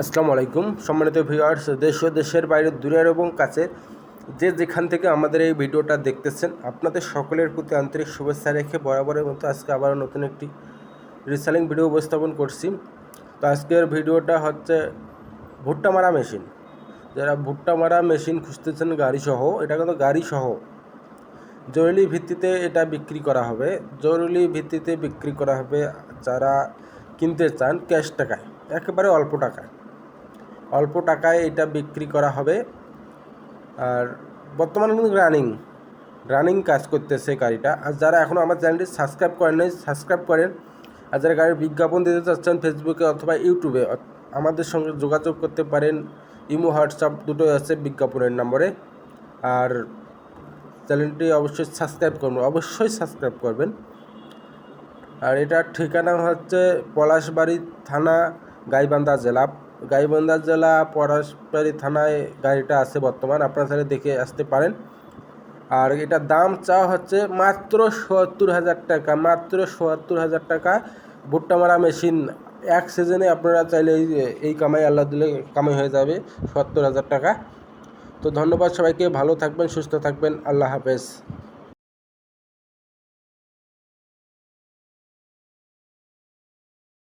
আসসালামু আলাইকুম। সম্মানিত ভিউয়ার্স, দেশ ও দেশের বাইরে, দূরের এবং কাছের যে যেখান থেকে আমাদের এই ভিডিওটা দেখতেছেন, আপনাদের সকলের প্রতি আন্তরিক শুভেচ্ছা রেখে বরাবরের মতো আজকে আবার নতুন একটি রিসেলিং ভিডিও উপস্থাপন করছি। তো আজকের ভিডিওটা হচ্ছে ভুট্টা মারা মেশিন। যারা ভুট্টা মারা মেশিন খুঁজতেছেন গাড়ি সহ এটা কিন্তু গাড়ি সহ জরুরি ভিত্তিতে এটা বিক্রি করা হবে। জরুরি ভিত্তিতে বিক্রি করা হবে যারা কিনতে চান ক্যাশ টাকায়, একেবারে অল্প টাকায়। অল্প টাকায় এটা বিক্রি করা হবে। আর বর্তমানে কিন্তু রানিং রানিং কাজ করতেছে গাড়িটা। আর যারা এখনও আমার চ্যানেলটি সাবস্ক্রাইব করেন নাই সাবস্ক্রাইব করেন। আর যারা গাড়ির বিজ্ঞাপন দিতে চাচ্ছেন ফেসবুকে অথবা ইউটিউবে আমাদের সঙ্গে যোগাযোগ করতে পারেন। ইমো হোয়াটসঅ্যাপ দুটোই আছে বিজ্ঞাপনের নম্বরে আর চ্যানেলটি অবশ্যই সাবস্ক্রাইব করবেন, অবশ্যই সাবস্ক্রাইব করবেন। আর এটার ঠিকানা হচ্ছে পলাশবাড়ি থানা, গাইবান্ধা জেলা। গাইবান্ধা জেলা পলাশবাড়ি থানায় গাড়িটা আছে বর্তমান, আপনারা তাহলে দেখে আসতে পারেন। আর এটার দাম চা হচ্ছে মাত্র সত্তর হাজার টাকা, মাত্র সত্তর হাজার টাকা। ভুট্টা মারা মেশিন এক সিজনে আপনারা চাইলে এই এই কামাই আল্লাহ দিলে কামাই হয়ে যাবে সত্তর হাজার টাকা। তো ধন্যবাদ সবাইকে, ভালো থাকবেন, সুস্থ থাকবেন, আল্লাহ হাফেজ।